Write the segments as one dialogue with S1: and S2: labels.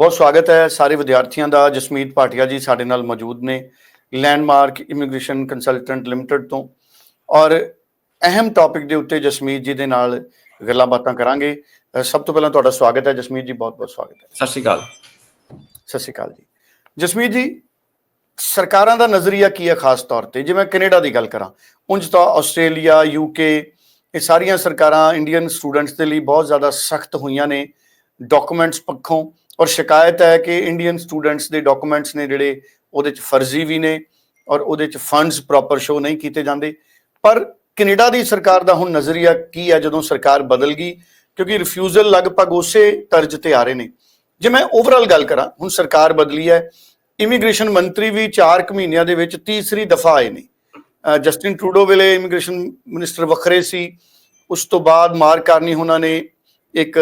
S1: ਬਹੁਤ ਸਵਾਗਤ ਹੈ ਸਾਰੇ ਵਿਦਿਆਰਥੀਆਂ ਦਾ। ਜਸਮੀਤ ਭਾਟੀਆ ਜੀ ਸਾਡੇ ਨਾਲ ਮੌਜੂਦ ਨੇ ਲੈਂਡਮਾਰਕ ਇਮੀਗ੍ਰੇਸ਼ਨ ਕੰਸਲਟੈਂਟ ਲਿਮਟਿਡ ਤੋਂ। ਔਰ ਅਹਿਮ ਟੌਪਿਕ ਦੇ ਉੱਤੇ ਜਸਮੀਤ ਜੀ ਦੇ ਨਾਲ ਗੱਲਾਂ ਬਾਤਾਂ ਕਰਾਂਗੇ। ਸਭ ਤੋਂ ਪਹਿਲਾਂ ਤੁਹਾਡਾ ਸਵਾਗਤ ਹੈ। ਜਸਮੀਤ ਜੀ ਬਹੁਤ ਬਹੁਤ ਸਵਾਗਤ ਹੈ।
S2: ਸਤਿ ਸ਼੍ਰੀ ਅਕਾਲ।
S1: ਸਤਿ ਸ਼੍ਰੀ ਅਕਾਲ ਜੀ। ਜਸਮੀਤ ਜੀ ਸਰਕਾਰਾਂ ਦਾ ਨਜ਼ਰੀਆ ਕੀ ਹੈ ਖਾਸ ਤੌਰ ਤੇ? ਜੇ ਮੈਂ ਕੈਨੇਡਾ ਦੀ ਗੱਲ ਕਰਾਂ ਉਂਝ ਤਾਂ ਆਸਟ੍ਰੇਲੀਆ ਯੂਕੇ ਇਹ ਸਾਰੀਆਂ ਸਰਕਾਰਾਂ ਇੰਡੀਅਨ ਸਟੂਡੈਂਟਸ ਦੇ ਲਈ ਬਹੁਤ ਜ਼ਿਆਦਾ ਸਖਤ ਹੋਈਆਂ ਨੇ। ਡਾਕੂਮੈਂਟਸ ਪੱਖੋਂ ਔਰ ਸ਼ਿਕਾਇਤ ਹੈ ਕਿ ਇੰਡੀਅਨ ਸਟੂਡੈਂਟਸ ਦੇ ਡਾਕੂਮੈਂਟਸ ਨੇ ਜਿਹੜੇ ਉਹਦੇ ਚ ਫਰਜ਼ੀ ਵੀ ਨੇ ਔਰ ਉਹਦੇ ਚ ਫੰਡਸ ਪ੍ਰੋਪਰ ਸ਼ੋ ਨਹੀਂ ਕੀਤੇ ਜਾਂਦੇ। ਪਰ ਕੈਨੇਡਾ ਦੀ ਸਰਕਾਰ ਦਾ ਹੁਣ ਨਜ਼ਰੀਆ ਕੀ ਹੈ ਜਦੋਂ ਸਰਕਾਰ ਬਦਲ ਗਈ? ਕਿਉਂਕਿ ਰਿਫਿਊਜ਼ਲ ਲਗਭਗ ਉਸੇ ਤਰਜ ਤੇ ਆ ਰਹੇ ਨੇ। ਜੇ ਮੈਂ ਓਵਰਆਲ ਗੱਲ ਕਰਾਂ, ਹੁਣ ਸਰਕਾਰ ਬਦਲੀ ਹੈ ਇਮੀਗ੍ਰੇਸ਼ਨ ਮੰਤਰੀ ਵੀ 4 ਕੁ ਮਹੀਨਿਆਂ ਦੇ ਵਿੱਚ ਤੀਸਰੀ ਦਫਾ ਆਏ ਨੇ। ਜਸਟਿਨ ਟਰੂਡੋ ਵੇਲੇ ਇਮੀਗ੍ਰੇਸ਼ਨ ਮਿਨਿਸਟਰ ਵੱਖਰੇ ਸੀ। ਉਸ ਤੋਂ ਬਾਅਦ ਮਾਰ ਕਾਰਨੀ ਉਹਨਾਂ ਨੇ ਇੱਕ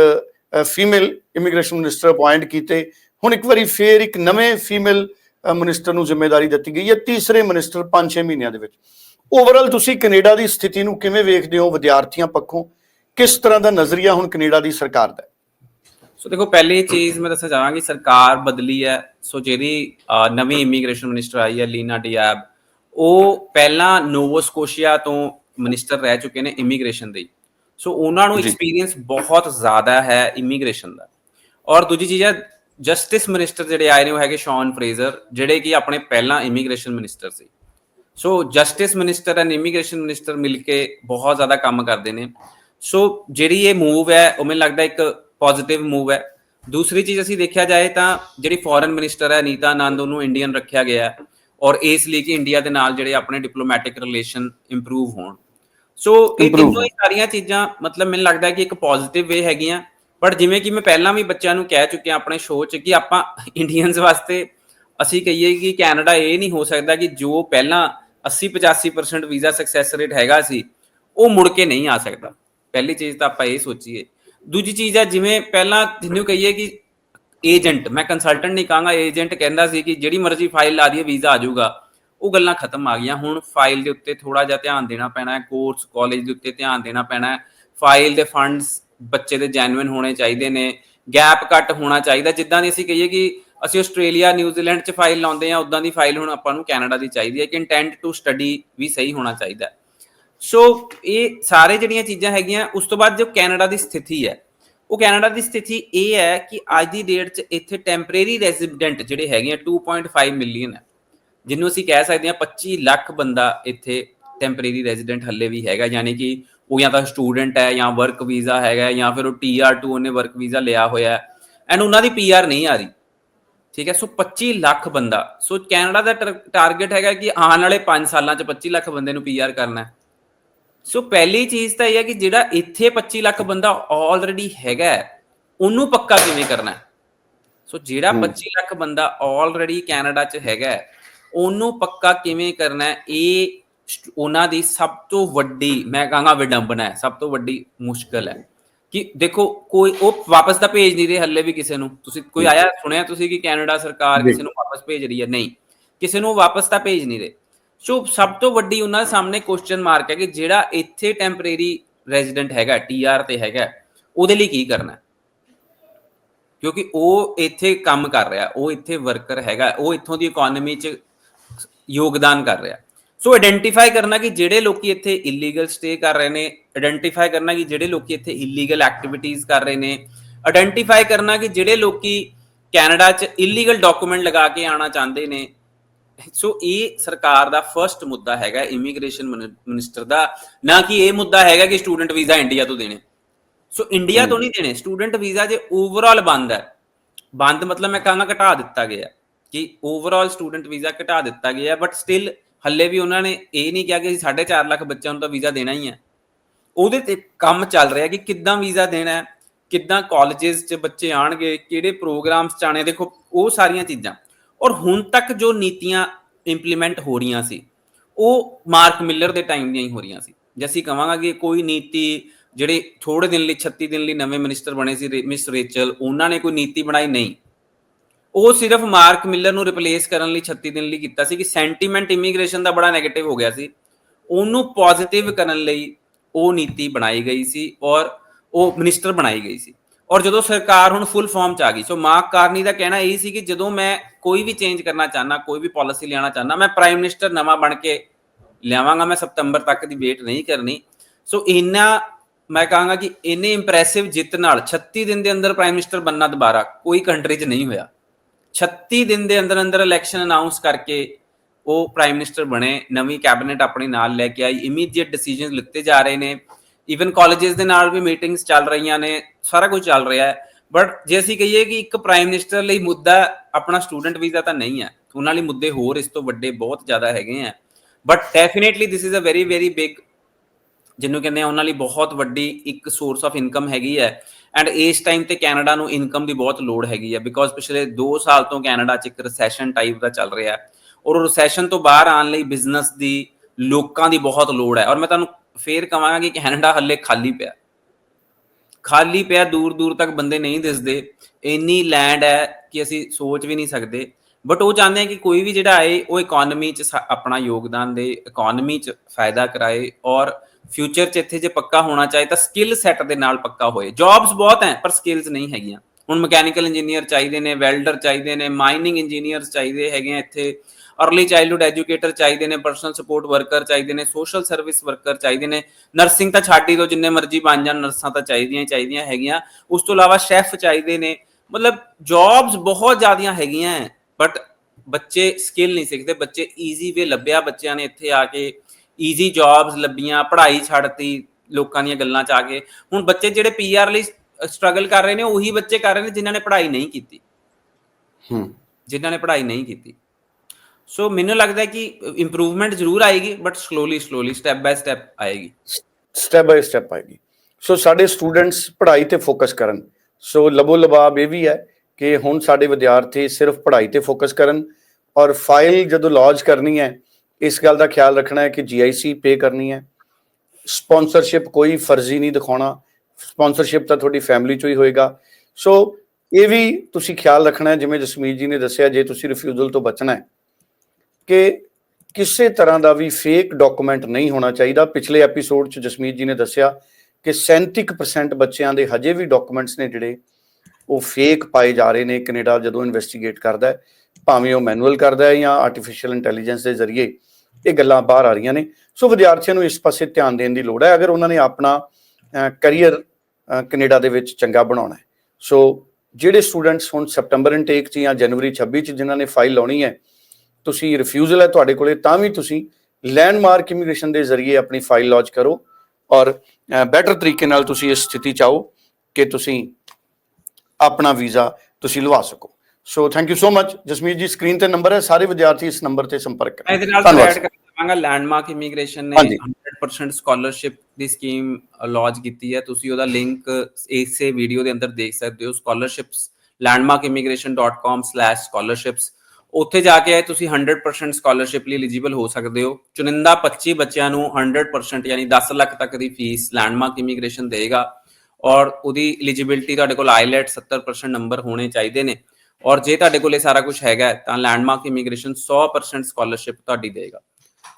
S1: ਫੀਮੇਲ ਇਮੀਗ੍ਰੇਸ਼ਨ ਮਿਨਿਸਟਰ ਅਪਾਇੰਟ ਕੀਤੇ। ਹੁਣ ਇੱਕ ਵਾਰੀ ਫੇਰ ਇੱਕ ਨਵੇਂ ਫੀਮੇਲ ਮਿਨਿਸਟਰ ਨੂੰ ਜ਼ਿੰਮੇਵਾਰੀ ਦਿੱਤੀ ਗਈ ਹੈ, ਤੀਸਰੇ ਮਿਨਿਸਟਰ 5-6 ਮਹੀਨਿਆਂ ਦੇ ਵਿੱਚ। ਓਵਰਆਲ ਤੁਸੀਂ ਕੈਨੇਡਾ ਦੀ ਸਥਿਤੀ ਨੂੰ ਕਿਵੇਂ ਵੇਖਦੇ ਹੋ, ਵਿਦਿਆਰਥੀਆਂ ਪੱਖੋਂ? ਕਿਸ ਤਰ੍ਹਾਂ ਦਾ ਨਜ਼ਰੀਆ ਹੁਣ ਕੈਨੇਡਾ ਦੀ ਸਰਕਾਰ ਦਾ
S2: ਸੋ ਦੇਖੋ, ਪਹਿਲੀ ਚੀਜ਼ ਮੈਂ ਦੱਸਣਾ ਚਾਹਾਂਗੀ, ਸਰਕਾਰ ਬਦਲੀ ਹੈ। ਸੋ ਜਿਹੜੀ ਨਵੀਂ ਇਮੀਗ੍ਰੇਸ਼ਨ ਮਿਨਿਸਟਰ ਆਈ ਹੈ, ਲੀਨਾ ਡਿਆਬ, ਉਹ ਪਹਿਲਾਂ ਨੋਵਾ ਸਕੋਸ਼ੀਆ ਤੋਂ ਮਿਨਿਸਟਰ ਰਹਿ ਚੁੱਕੇ ਨੇ ਇਮੀਗ੍ਰੇਸ਼ਨ ਦੇ ਸੋ ਉਹਨਾਂ ਨੂੰ। ਐਕਸਪੀਰੀਅੰਸ ਬਹੁਤ ਜ਼ਿਆਦਾ ਹੈ ਇਮੀਗ੍ਰੇਸ਼ਨ ਦਾ। ਔਰ ਦੂਜੀ ਚੀਜ਼ ਹੈ ਜਸਟਿਸ ਮਿਨਿਸਟਰ ਜਿਹੜੇ ਆਏ ਨੇ ਉਹ ਹੈਗੇ ਸ਼ੌਨ ਫਰੇਜ਼ਰ ਜਿਹੜੇ ਕਿ ਆਪਣੇ ਪਹਿਲਾਂ immigration minister C. So justice minister and immigration minister ਮਿਲ ਕੇ ਬਹੁਤ ਜ਼ਿਆਦਾ ਕੰਮ ਕਰਦੇ ਨੇ। ਸੋ ਜਿਹੜੀ ਇਹ ਮੂਵ ਹੈ ਉਹ ਮੈਨੂੰ ਲੱਗਦਾ ਇੱਕ ਪੋਜ਼ਿਟਿਵ ਮੂਵ ਹੈ। ਦੂਸਰੀ ਚੀਜ਼ ਅਸੀਂ ਦੇਖਿਆ ਜਾਏ ਤਾਂ ਜਿਹੜੀ ਫੋਰਨ ਮਿਨਿਸਟਰ ਹੈ ਨੀਤਾ ਆਨੰਦ ਉਹਨੂੰ ਇੰਡੀਅਨ ਰੱਖਿਆ ਗਿਆ ਔਰ ਇਸ ਲਈ ਕਿ ਇੰਡੀਆ ਦੇ ਨਾਲ ਜਿਹੜੇ ਆਪਣੇ ਡਿਪਲੋਮੈਟਿਕ ਰਿਲੇਸ਼ਨ ਇੰਪਰੂਵ ਹੋਣ। ਸੋ ਇਹ ਤਿੰਨੋਂ ਹੀ ਸਾਰੀਆਂ ਚੀਜ਼ਾਂ ਮਤਲਬ ਮੈਨੂੰ ਲੱਗਦਾ ਕਿ ਇੱਕ ਪੋਜ਼ਿਟਿਵ ਵੇ ਹੈਗੀਆਂ। ਬਟ ਜਿਵੇਂ ਕਿ ਮੈਂ ਪਹਿਲਾਂ ਵੀ ਬੱਚਿਆਂ ਨੂੰ ਕਹਿ ਚੁੱਕਿਆ ਆਪਣੇ ਸ਼ੋਅ 'ਚ ਕਿ ਆਪਾਂ ਇੰਡੀਅਨਸ ਵਾਸਤੇ ਅਸੀਂ ਕਹੀਏ ਕਿ ਕੈਨੇਡਾ ਇਹ ਨਹੀਂ ਹੋ ਸਕਦਾ ਕਿ ਜੋ ਪਹਿਲਾਂ 80 85% ਵੀਜ਼ਾ ਸਕਸੈਸ ਰੇਟ ਹੈਗਾ ਸੀ ਉਹ ਮੁੜ ਕੇ ਨਹੀਂ ਆ ਸਕਦਾ। ਪਹਿਲੀ ਚੀਜ਼ ਤਾਂ ਆਪਾਂ ਇਹ ਸੋਚੀਏ। ਦੂਜੀ ਚੀਜ਼ ਹੈ ਜਿਵੇਂ ਪਹਿਲਾਂ ਜਿਹਨੂੰ ਕਹੀਏ ਕਿ ਏਜੰਟ ਮੈਂ ਕੰਸਲਟੈਂਟ ਨਹੀਂ ਕਹਾਂਗਾ ਏਜੰਟ ਕਹਿੰਦਾ ਸੀ ਕਿ ਜਿਹੜੀ ਮਰਜ਼ੀ ਫਾਈਲ ਲਾ ਦਈਏ ਵੀਜ਼ਾ ਆ ਜਾਊਗਾ। ਉਹ ਗੱਲਾਂ ਖਤਮ ਆ ਗਈਆਂ। ਹੁਣ ਫਾਈਲ ਦੇ ਉੱਤੇ ਥੋੜਾ ਜਿਹਾ ਧਿਆਨ ਦੇਣਾ ਪੈਣਾ ਹੈ। ਕੋਰਸ ਕਾਲਜ ਦੇ ਉੱਤੇ ਧਿਆਨ ਦੇਣਾ ਪੈਣਾ ਹੈ। ਫਾਈਲ ਦੇ ਫੰਡਸ ਬੱਚੇ ਦੇ ਜੈਨੂਇਨ ਹੋਣੇ ਚਾਹੀਦੇ ਨੇ। ਗੈਪ ਕੱਟ ਹੋਣਾ ਚਾਹੀਦਾ। ਜਿੱਦਾਂ ਦੀ ਅਸੀਂ ਕਹੀਏ ਕਿ ਅਸੀਂ ਆਸਟ੍ਰੇਲੀਆ ਨਿਊਜ਼ੀਲੈਂਡ 'ਚ ਫਾਈਲ ਲਾਉਂਦੇ ਆ ਉਦਾਂ ਦੀ ਫਾਈਲ ਹੁਣ ਆਪਾਂ ਨੂੰ ਕੈਨੇਡਾ ਦੀ ਚਾਹੀਦੀ ਹੈ। ਕਿ ਇੰਟੈਂਟ ਟੂ ਸਟੱਡੀ ਵੀ ਸਹੀ ਹੋਣਾ ਚਾਹੀਦਾ ਸੋ ਇਹ ਸਾਰੇ ਜਿਹੜੀਆਂ ਚੀਜ਼ਾਂ ਹੈਗੀਆਂ, ਉਸ ਤੋਂ ਬਾਅਦ ਜੋ ਕੈਨੇਡਾ ਦੀ ਸਥਿਤੀ ਹੈ, ਉਹ ਕੈਨੇਡਾ ਦੀ ਸਥਿਤੀ ਇਹ ਹੈ ਕਿ ਅੱਜ ਦੀ ਡੇਟ 'ਚ ਇੱਥੇ ਟੈਂਪਰੇਰੀ ਰੈਜ਼ੀਡੈਂਟ ਜਿਹੜੇ ਹੈਗੇ ਆ 2.5 ਮਿਲੀਅਨ ਹੈ। ਜਿਹਨੂੰ ਅਸੀਂ ਕਹਿ ਸਕਦੇ ਹਾਂ 25 ਲੱਖ ਬੰਦਾ ਇੱਥੇ ਟੈਂਪਰੇਰੀ ਰੈਜ਼ੀਡੈਂਟ ਹੱਲੇ ਵੀ ਹੈਗਾ ਯਾਨੀ ਕਿ ਉਹ ਜਾਂ ਤਾਂ ਸਟੂਡੈਂਟ ਹੈ ਜਾਂ ਵਰਕ ਵੀਜ਼ਾ ਹੈਗਾ ਜਾਂ ਫਿਰ ਉਹ ਟੀਆਰ2 ਉਹਨੇ ਵਰਕ ਵੀਜ਼ਾ ਲਿਆ ਹੋਇਆ ਹੈ ਐਂਡ ਉਹਨਾਂ ਦੀ ਪੀਆਰ ਨਹੀਂ ਆ ਰਹੀ ਠੀਕ ਹੈ ਸੋ 25 ਲੱਖ ਬੰਦਾ ਸੋ ਕੈਨੇਡਾ ਦਾ ਟਾਰਗੇਟ ਹੈਗਾ ਕਿ ਆਉਣ ਵਾਲੇ 5 ਸਾਲਾਂ 'ਚ 25 ਲੱਖ ਬੰਦੇ ਨੂੰ ਪੀਆਰ ਕਰਨਾ ਹੈ ਸੋ ਪਹਿਲੀ ਚੀਜ਼ ਤਾਂ ਇਹ ਹੈ ਕਿ ਜਿਹੜਾ ਇੱਥੇ 25 ਲੱਖ ਬੰਦਾ ਆਲਰੇਡੀ ਹੈਗਾ ਉਹਨੂੰ ਪੱਕਾ ਕਿਵੇਂ ਕਰਨਾ ਸੋ ਜਿਹੜਾ
S1: ਹਮ।
S2: 25 ਲੱਖ ਬੰਦਾ ਆਲਰੇਡੀ ਕੈਨੇਡਾ 'ਚ ਹੈਗਾ ਉਹਨੂੰ ਪੱਕਾ ਕਿਵੇਂ ਕਰਨਾ ਹੈ ਇਹ ਉਹਨਾਂ ਦੀ ਸਭ ਤੋਂ ਵੱਡੀ ਮੈਂ ਕਹਾਂਗਾ ਵਿਡੰਬਨਾ ਹੈ ਸਭ ਤੋਂ ਵੱਡੀ ਮੁਸ਼ਕਲ ਹੈ ਕਿ ਦੇਖੋ ਕੋਈ ਉਹ ਵਾਪਸ ਤਾਂ ਭੇਜ ਨਹੀਂ ਰਹੇ ਹੱਲੇ ਵੀ ਕਿਸੇ ਨੂੰ ਤੁਸੀਂ ਕੋਈ। ਆਇਆ ਸੁਣਿਆ ਤੁਸੀਂ ਕਿ ਕੈਨੇਡਾ ਸਰਕਾਰ। ਕਿਸੇ ਨੂੰ ਵਾਪਸ ਭੇਜ ਰਹੀ ਹੈ ਨਹੀਂ ਕਿਸੇ ਨੂੰ ਵਾਪਸ ਤਾਂ ਭੇਜ ਨਹੀਂ ਰਹੇ ਸੋ ਸਭ ਤੋਂ ਵੱਡੀ ਉਹਨਾਂ ਦੇ ਸਾਹਮਣੇ ਕੁਐਸਚਨ ਮਾਰਕ ਹੈ ਕਿ ਜਿਹੜਾ ਇੱਥੇ ਟੈਂਪਰੇਰੀ ਰੈਜ਼ੀਡੈਂਟ ਹੈਗਾ ਟੀਆਰ ਤੇ ਹੈਗਾ ਉਹਦੇ ਲਈ ਕੀ ਕਰਨਾ ਹੈ? ਕਿਉਂਕਿ ਉਹ ਇੱਥੇ ਕੰਮ ਕਰ ਰਿਹਾ ਉਹ ਇੱਥੇ ਵਰਕਰ ਹੈਗਾ ਉਹ ਇੱਥੋਂ ਦੀ ਇਕਨੋਮੀ 'ਚ ਯੋਗਦਾਨ ਕਰ ਰਿਹਾ। ਸੋ ਆਇਡੈਂਟੀਫਾਈ ਕਰਨਾ ਕਿ ਜਿਹੜੇ ਲੋਕੀ ਇੱਥੇ ਇਲੀਗਲ ਸਟੇ ਕਰ ਰਹੇ ਨੇ ਆਇਡੈਂਟੀਫਾਈ ਕਰਨਾ ਕਿ ਜਿਹੜੇ ਲੋਕੀ ਇੱਥੇ ਇਲੀਗਲ ਐਕਟੀਵਿਟੀਜ਼ ਕਰ ਰਹੇ ਨੇ ਆਇਡੈਂਟੀਫਾਈ ਕਰਨਾ ਕਿ ਜਿਹੜੇ ਲੋਕੀ ਕੈਨੇਡਾ 'ਚ ਇਲੀਗਲ ਡਾਕੂਮੈਂਟ ਲਗਾ ਕੇ ਆਣਾ ਚਾਹੁੰਦੇ ਨੇ। ਸੋ ਇਹ ਸਰਕਾਰ ਦਾ ਫਰਸਟ ਮੁੱਦਾ ਹੈਗਾ ਇਮੀਗ੍ਰੇਸ਼ਨ ਮਿਨਿਸਟਰ ਦਾ ਨਾ ਕਿ ਇਹ ਮੁੱਦਾ ਹੈਗਾ ਕਿ ਸਟੂਡੈਂਟ ਵੀਜ਼ਾ ਇੰਡੀਆ ਤੋਂ ਦੇਣੇ। ਸੋ ਇੰਡੀਆ ਤੋਂ ਨਹੀਂ ਦੇਣੇ ਸਟੂਡੈਂਟ ਵੀਜ਼ਾ ਜੇ ਓਵਰਆਲ ਬੰਦ ਹੈ ਬੰਦ ਮਤਲਬ ਮੈਂ ਕਹਾਂਗਾ ਘਟਾ ਦਿੱਤਾ ਗਿਆ। ਕਿ ਓਵਰਆਲ ਸਟੂਡੈਂਟ ਵੀਜ਼ਾ ਘਟਾ ਦਿੱਤਾ ਗਿਆ ਬਟ ਸਟਿਲ ਹੱਲੇ ਵੀ ਉਹਨਾਂ ਨੇ ਇਹ ਨਹੀਂ ਕਿਹਾ ਕਿ ਅਸੀਂ 4.5 ਲੱਖ ਬੱਚਿਆਂ ਨੂੰ ਤਾਂ ਵੀਜ਼ਾ ਦੇਣਾ ਹੀ ਹੈ। ਉਹਦੇ ਤੇ ਕੰਮ ਚੱਲ ਰਿਹਾ ਕਿ ਕਿੱਦਾਂ ਵੀਜ਼ਾ ਦੇਣਾ ਹੈ, ਕਿੱਦਾਂ ਕਾਲਜਸ 'ਚ ਬੱਚੇ ਆਣਗੇ ਕਿਹੜੇ ਪ੍ਰੋਗਰਾਮਸ ਚ ਆਣੇ ਦੇਖੋ, ਉਹ ਸਾਰੀਆਂ ਚੀਜ਼ਾਂ। ਔਰ ਹੁਣ ਤੱਕ ਜੋ ਨੀਤੀਆਂ ਇੰਪਲੀਮੈਂਟ ਹੋ ਰਹੀਆਂ ਸੀ, ਉਹ ਮਾਰਕ ਮਿਲਰ ਦੇ ਟਾਈਮ ਦੀਆਂ ਹੀ ਹੋ ਰਹੀਆਂ ਸੀ। ਜੇ ਅਸੀਂ ਕਵਾਂਗਾ ਕਿ ਕੋਈ ਨੀਤੀ ਜਿਹੜੇ ਥੋੜੇ ਦਿਨ ਲਈ 36 ਦਿਨ ਲਈ ਨਵੇਂ ਮਿਨਿਸਟਰ ਬਣੇ ਸੀ, ਰੇ- ਮਿਸ ਰੇਚਲ, ਉਹਨਾਂ ਨੇ ਕੋਈ ਨੀਤੀ ਬਣਾਈ ਨਹੀਂ। ਉਹ ਸਿਰਫ ਮਾਰਕ ਮਿਲਰ ਨੂੰ ਰਿਪਲੇਸ ਕਰਨ ਲਈ 36 ਦਿਨ ਲਈ ਕੀਤਾ ਸੀ ਕਿ ਸੈਂਟੀਮੈਂਟ ਇਮੀਗ੍ਰੇਸ਼ਨ ਦਾ ਬੜਾ 네ਗੇਟਿਵ ਹੋ ਗਿਆ ਸੀ। ਉਹਨੂੰ ਪੋਜ਼ਿਟਿਵ ਕਰਨ ਲਈ ਉਹ ਨੀਤੀ ਬਣਾਈ ਗਈ ਸੀ ਔਰ ਉਹ ਮਿਨਿਸਟਰ ਬਣਾਈ ਗਈ ਸੀ। ਔਰ ਜਦੋਂ ਸਰਕਾਰ ਹੁਣ ਫੁੱਲ ਫਾਰਮ ਚ ਆ ਗਈ ਸੋ ਮਾਰਕ ਕਾਰਨੀ ਦਾ ਕਹਿਣਾ ਇਹ ਸੀ ਕਿ ਜਦੋਂ ਮੈਂ ਕੋਈ ਵੀ ਚੇਂਜ ਕਰਨਾ ਚਾਹਨਾ ਕੋਈ ਵੀ ਪਾਲਿਸੀ ਲਿਆਉਣਾ ਚਾਹਨਾ ਮੈਂ ਪ੍ਰਾਈਮ ਮਿਨਿਸਟਰ ਨਵਾਂ ਬਣ ਕੇ ਲਿਆਵਾਂਗਾ, ਮੈਂ ਸਤੰਬਰ ਤੱਕ ਦੀ ਵੇਟ ਨਹੀਂ ਕਰਨੀ। ਸੋ ਇੰਨਾ ਮੈਂ ਕਹਾਂਗਾ ਕਿ ਇੰਨੇ ਇੰਪ੍ਰੈਸਿਵ ਜਿੱਤ ਨਾਲ 36 ਦਿਨ ਦੇ ਅੰਦਰ ਪ੍ਰਾਈਮ ਮਿਨਿਸਟਰ ਬੰਨਾ ਦੁਬਾਰਾ ਕੋਈ ਕੰਟਰੀ 'ਚ ਨਹੀਂ ਹੋਇਆ। 36 ਦਿਨ ਦੇ ਅੰਦਰ ਅੰਦਰ ਇਲੈਕਸ਼ਨ ਅਨਾਉਂਸ ਕਰਕੇ ਉਹ ਪ੍ਰਾਈਮ ਮਿਨਿਸਟਰ ਬਣੇ, ਨਵੀਂ ਕੈਬਨਿਟ ਆਪਣੇ ਨਾਲ ਲੈ ਕੇ ਆਈ ਇਮੀਡੀਏਟ ਡਿਸੀਜਨਸ ਲਿੱਤੇ ਜਾ ਰਹੇ ਨੇ। ਇਵਨ ਕਾਲਜਸ ਦੇ ਨਾਲ ਵੀ ਮੀਟਿੰਗਸ ਚੱਲ ਰਹੀਆਂ ਨੇ, ਸਾਰਾ ਕੁਝ ਚੱਲ ਰਿਹਾ ਹੈ। ਬਟ ਜੇ ਅਸੀਂ ਕਹੀਏ ਕਿ ਇੱਕ ਪ੍ਰਾਈਮ ਮਿਨਿਸਟਰ ਲਈ ਮੁੱਦਾ ਆਪਣਾ ਸਟੂਡੈਂਟ ਵੀਜ਼ਾ ਤਾਂ ਨਹੀਂ ਹੈ, ਉਹਨਾਂ ਲਈ ਮੁੱਦੇ ਹੋਰ ਇਸ ਤੋਂ ਵੱਡੇ ਬਹੁਤ ਜ਼ਿਆਦਾ ਹੈਗੇ ਆ but definitely this is a very very big ਜਿਹਨੂੰ ਕਹਿੰਦੇ ਆ, ਉਹਨਾਂ ਲਈ ਬਹੁਤ ਵੱਡੀ ਇੱਕ ਸੋਰਸ ਆਫ ਇਨਕਮ ਹੈਗੀ ਹੈ। ਐਂਡ ਇਸ ਟਾਈਮ ਤੇ ਕੈਨੇਡਾ ਨੂੰ ਇਨਕਮ ਦੀ ਬਹੁਤ ਲੋੜ ਹੈਗੀ ਹੈ ਬਿਕੋਜ਼ ਪਿਛਲੇ 2 ਸਾਲ ਤੋਂ ਕੈਨੇਡਾ 'ਚ ਇੱਕ ਰੈਸੈਸ਼ਨ ਟਾਈਪ ਦਾ ਚੱਲ ਰਿਹਾ। ਹੈ ਔਰ ਉਹ ਰੈਸੈਸ਼ਨ ਤੋਂ ਬਾਹਰ ਆਉਣ ਲਈ ਬਿਜ਼ਨਸ ਦੀ ਲੋਕਾਂ ਦੀ ਬਹੁਤ ਲੋੜ ਹੈ। ਔਰ ਮੈਂ ਤੁਹਾਨੂੰ ਫੇਰ ਕਹਾਂਗਾ ਕਿ ਕੈਨੇਡਾ ਹੱਲੇ ਖਾਲੀ ਪਿਆ। ਖਾਲੀ ਪਿਆ, ਦੂਰ ਦੂਰ ਤੱਕ ਬੰਦੇ ਨਹੀਂ ਦਿਸਦੇ। ਇੰਨੀ ਲੈਂਡ ਹੈ ਕਿ ਅਸੀਂ ਸੋਚ ਵੀ ਨਹੀਂ ਸਕਦੇ। ਬਟ ਉਹ ਚਾਹੁੰਦੇ ਆ ਕਿ ਕੋਈ ਵੀ ਜਿਹੜਾ ਆਏ, ਉਹ ਇਕਨੋਮੀ 'ਚ ਸਾ- ਆਪਣਾ ਯੋਗਦਾਨ ਦੇ ਇਕਨੋਮੀ 'ਚ ਫਾਇਦਾ ਕਰਾਏ। ਔਰ ਫਿਊਚਰ 'ਚ ਇੱਥੇ ਜੇ ਪੱਕਾ ਹੋਣਾ ਚਾਹੇ ਤਾਂ ਸਕਿੱਲ ਸੈੱਟ ਦੇ ਨਾਲ ਪੱਕਾ ਹੋਏ। ਜੌਬਸ ਬਹੁਤ ਹੈ ਪਰ ਸਕਿੱਲਸ ਨਹੀਂ ਹੈਗੀਆਂ। ਹੁਣ ਮਕੈਨੀਕਲ ਇੰਜੀਨੀਅਰ ਚਾਹੀਦੇ ਨੇ ਵੈਲਡਰ ਚਾਹੀਦੇ ਨੇ ਮਾਈਨਿੰਗ ਇੰਜੀਨੀਅਰਸ ਚਾਹੀਦੇ ਹੈਗੇ ਆ ਇੱਥੇ। ਅਰਲੀ ਚਾਈਲਡਹੂਡ ਐਜੂਕੇਟਰ ਚਾਹੀਦੇ ਨੇ ਪਰਸਨਲ ਸਪੋਰਟ ਵਰਕਰ ਚਾਹੀਦੇ ਨੇ ਸੋਸ਼ਲ ਸਰਵਿਸ ਵਰਕਰ ਚਾਹੀਦੇ ਨੇ। ਨਰਸਿੰਗ ਤਾਂ ਛੱਡ ਹੀ ਦੋ, ਜਿੰਨੇ ਮਰਜ਼ੀ ਬਣ ਜਾਣ, ਨਰਸਾਂ ਤਾਂ ਚਾਹੀਦੀਆਂ ਚਾਹੀਦੀਆਂ ਹੈਗੀਆਂ। ਉਸ ਤੋਂ ਇਲਾਵਾ ਸ਼ੈਫ ਚਾਹੀਦੇ ਨੇ। ਮਤਲਬ ਜੌਬਸ ਬਹੁਤ ਜ਼ਿਆਦੀਆਂ ਹੈਗੀਆਂ ਬਟ ਬੱਚੇ ਸਕਿੱਲ ਨਹੀਂ ਸਿੱਖਦੇ। ਬੱਚੇ ਈਜ਼ੀ ਵੇ ਲੱਭਿਆ, ਬੱਚਿਆਂ ਨੇ ਇੱਥੇ ਆ ਕੇ ਈਜ਼ੀ ਜੌਬਸ ਲੱਭੀਆਂ ਪੜ੍ਹਾਈ ਛੱਡਤੀ ਲੋਕਾਂ ਦੀਆਂ ਗੱਲਾਂ ਚ ਆ ਕੇ। ਹੁਣ ਬੱਚੇ ਜਿਹੜੇ ਪੀਆਰ ਲਈ ਸਟਰਗਲ ਕਰ ਰਹੇ ਨੇ ਉਹੀ ਬੱਚੇ ਕਰ ਰਹੇ ਨੇ ਜਿਨ੍ਹਾਂ ਨੇ ਪੜ੍ਹਾਈ ਨਹੀਂ ਕੀਤੀ।
S1: ਹੂੰ।
S2: ਜਿਨ੍ਹਾਂ ਨੇ ਪੜ੍ਹਾਈ ਨਹੀਂ ਕੀਤੀ। ਸੋ ਮੈਨੂੰ ਲੱਗਦਾ ਹੈ ਕਿ ਇੰਪਰੂਵਮੈਂਟ ਜ਼ਰੂਰ ਆਏਗੀ but slowly slowly step by step ਆਏਗੀ।
S1: ਸਟੈਪ ਬਾਈ ਸਟੈਪ ਆਏਗੀ। ਸੋ ਸਾਡੇ ਸਟੂਡੈਂਟਸ ਪੜ੍ਹਾਈ ਤੇ ਫੋਕਸ ਕਰਨ। ਸੋ ਲਬੋ ਲਬਾਬ ਇਹ ਵੀ ਹੈ ਕਿ ਹੁਣ ਸਾਡੇ ਵਿਦਿਆਰਥੀ ਸਿਰਫ ਪੜ੍ਹਾਈ ਤੇ ਫੋਕਸ ਕਰਨ ਔਰ ਫਾਈਲ ਜਦੋਂ ਲੌਂਚ ਕਰਨੀ ਹੈ ਇਸ ਗੱਲ ਦਾ ਖਿਆਲ ਰੱਖਣਾ ਹੈ ਕਿ ਜੀਆਈਸੀ ਪੇ ਕਰਨੀ ਹੈ। ਸਪਾਂਸਰਸ਼ਿਪ ਕੋਈ ਫਰਜ਼ੀ ਨਹੀਂ ਦਿਖਾਉਣਾ। ਸਪਾਂਸਰਸ਼ਿਪ ਤਾਂ ਤੁਹਾਡੀ ਫੈਮਿਲੀ ਚੋਂ ਹੀ ਹੋਏਗਾ। ਸੋ ਇਹ ਵੀ ਤੁਸੀਂ ਖਿਆਲ ਰੱਖਣਾ ਹੈ, ਜਿਵੇਂ ਜਸਮੀਤ ਜੀ ਨੇ ਦੱਸਿਆ, ਜੇ ਤੁਸੀਂ ਰਿਫਿਊਜ਼ਲ ਤੋਂ ਬਚਣਾ ਹੈ, ਕਿ ਕਿਸੇ ਤਰ੍ਹਾਂ ਦਾ ਵੀ ਫੇਕ ਡਾਕੂਮੈਂਟ ਨਹੀਂ ਹੋਣਾ ਚਾਹੀਦਾ। ਪਿਛਲੇ ਐਪੀਸੋਡ 'ਚ ਜਸਮੀਤ ਜੀ ਨੇ ਦੱਸਿਆ ਕਿ 37% ਬੱਚਿਆਂ ਦੇ ਹਜੇ ਵੀ ਡਾਕੂਮੈਂਟਸ ਨੇ ਜਿਹੜੇ ਉਹ ਫੇਕ ਪਾਏ ਜਾ ਰਹੇ ਨੇ, ਕੈਨੇਡਾ ਜਦੋਂ ਇਨਵੈਸਟੀਗੇਟ ਕਰਦਾ ਹੈ, ਭਾਵੇਂ ਉਹ ਮੈਨੂਅਲ ਕਰਦਾ ਹੈ ਜਾਂ ਆਰਟੀਫੀਸ਼ੀਅਲ ਇੰਟੈਲੀਜੈਂਸ ਦੇ ਜ਼ਰੀਏ ਇਹ ਗੱਲਾਂ ਬਾਹਰ ਆ ਰਹੀਆਂ ਨੇ। ਸੋ ਵਿਦਿਆਰਥੀਆਂ ਨੂੰ ਇਸ ਪਾਸੇ ਧਿਆਨ ਦੇਣ ਦੀ ਲੋੜ ਹੈ, ਅਗਰ ਉਹਨਾਂ ਨੇ ਆਪਣਾ ਕੈਰੀਅਰ ਕੈਨੇਡਾ ਦੇ ਵਿੱਚ ਚੰਗਾ ਬਣਾਉਣਾ ਹੈ। ਸੋ ਜਿਹੜੇ ਸਟੂਡੈਂਟਸ ਹੁਣ ਸਪਟੈਂਬਰ ਇਨਟੇਕ 'ਚ ਜਾਂ ਜਨਵਰੀ 26 'ਚ ਜਿਨ੍ਹਾਂ ਨੇ ਫਾਈਲ ਲਾਉਣੀ ਹੈ, ਤੁਸੀਂ ਰਿਫਿਊਜ਼ਲ ਹੈ ਤੁਹਾਡੇ ਕੋਲੇ, ਤਾਂ ਵੀ ਤੁਸੀਂ ਲੈਂਡਮਾਰਕ ਇਮੀਗ੍ਰੇਸ਼ਨ ਦੇ ਜ਼ਰੀਏ ਆਪਣੀ ਫਾਈਲ ਲੌਂਚ ਕਰੋ ਔਰ ਬੈਟਰ ਤਰੀਕੇ ਨਾਲ ਤੁਸੀਂ ਇਸ ਸਥਿਤੀ ਚ ਆਓ ਕਿ ਤੁਸੀਂ ਆਪਣਾ ਵੀਜ਼ਾ ਤੁਸੀਂ ਲਵਾ ਸਕੋ। So thank you so much Jasmeet ji screen ਤੇ ਨੰਬਰ ਹੈ ਸਾਰੇ ਵਿਦਿਆਰਥੀ ਇਸ ਨੰਬਰ ਤੇ ਸੰਪਰਕ
S2: ਮੈਂ ਇਹਦੇ
S1: ਕਰਨ
S2: ਨਾਲ ਐਡ ਕਰ ਦਵਾਂਗਾ ਲੈਂਡਮਾਰਕ ਇਮੀਗ੍ਰੇਸ਼ਨ ਨੇ
S1: ਹਾਂਜੀ।
S2: 100% ਸਕਾਲਰਸ਼ਿਪ ਦੀ ਸਕੀਮ ਲਾਂਚ ਕੀਤੀ ਹੈ। ਤੁਸੀਂ ਉਹਦਾ ਲਿੰਕ ਇਸੇ ਵੀਡੀਓ ਦੇ ਅੰਦਰ ਦੇਖ ਸਕਦੇ ਹੋ। Scholarships landmarkimmigration.com/scholarships ਉੱਥੇ ਜਾ ਕੇ ਤੁਸੀਂ 100% ਸਕਾਲਰਸ਼ਿਪ ਲਈ ਐਲੀਜੀਬਲ ਹੋ ਸਕਦੇ ਹੋ। ਚੁਣਿੰਦਾ 25 ਬੱਚਿਆਂ ਨੂੰ 100% ਯਾਨੀ 10 ਲੱਖ ਤੱਕ ਦੀ ਫੀਸ ਲੈਂਡਮਾਰਕ ਇਮੀਗ੍ਰੇਸ਼ਨ ਦੇਗਾ ਔਰ ਉਹਦੀ ਐਲੀਜੀਬਿਲਟੀ ਤੁਹਾਡੇ ਕੋਲ ਆਈਲੈਟ 70% ਨੰਬਰ ਹੋਣੇ ਚਾਹੀਦੇ ਨੇ। ਔਰ ਜੇ ਤੁਹਾਡੇ ਕੋਲ ਇਹ ਸਾਰਾ ਕੁਝ ਹੈਗਾ ਤਾਂ ਲੈਂਡਮਾਰਕ ਇਮੀਗ੍ਰੇਸ਼ਨ 100% ਸਕਾਲਰਸ਼ਿਪ ਤੁਹਾਡੀ ਦੇਗਾ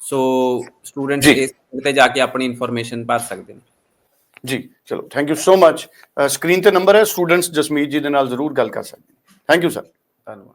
S2: ਸੋ ਸਟੂਡੈਂਟਸ
S1: ਜੀ।
S2: ਇਸ ਤੇ ਜਾ ਕੇ ਆਪਣੀ ਇਨਫੋਰਮੇਸ਼ਨ ਭਰ ਸਕਦੇ ਨੇ।
S1: ਜੀ ਚਲੋ thank you so much screen ਤੇ ਨੰਬਰ ਹੈ ਸਟੂਡੈਂਟਸ ਜਸਮੀਤ ਜੀ ਦੇ ਨਾਲ ਜ਼ਰੂਰ ਗੱਲ ਕਰ ਸਕਦੇ ਥੈਂਕ ਯੂ ਸਰ
S2: ਧੰਨਵਾਦ।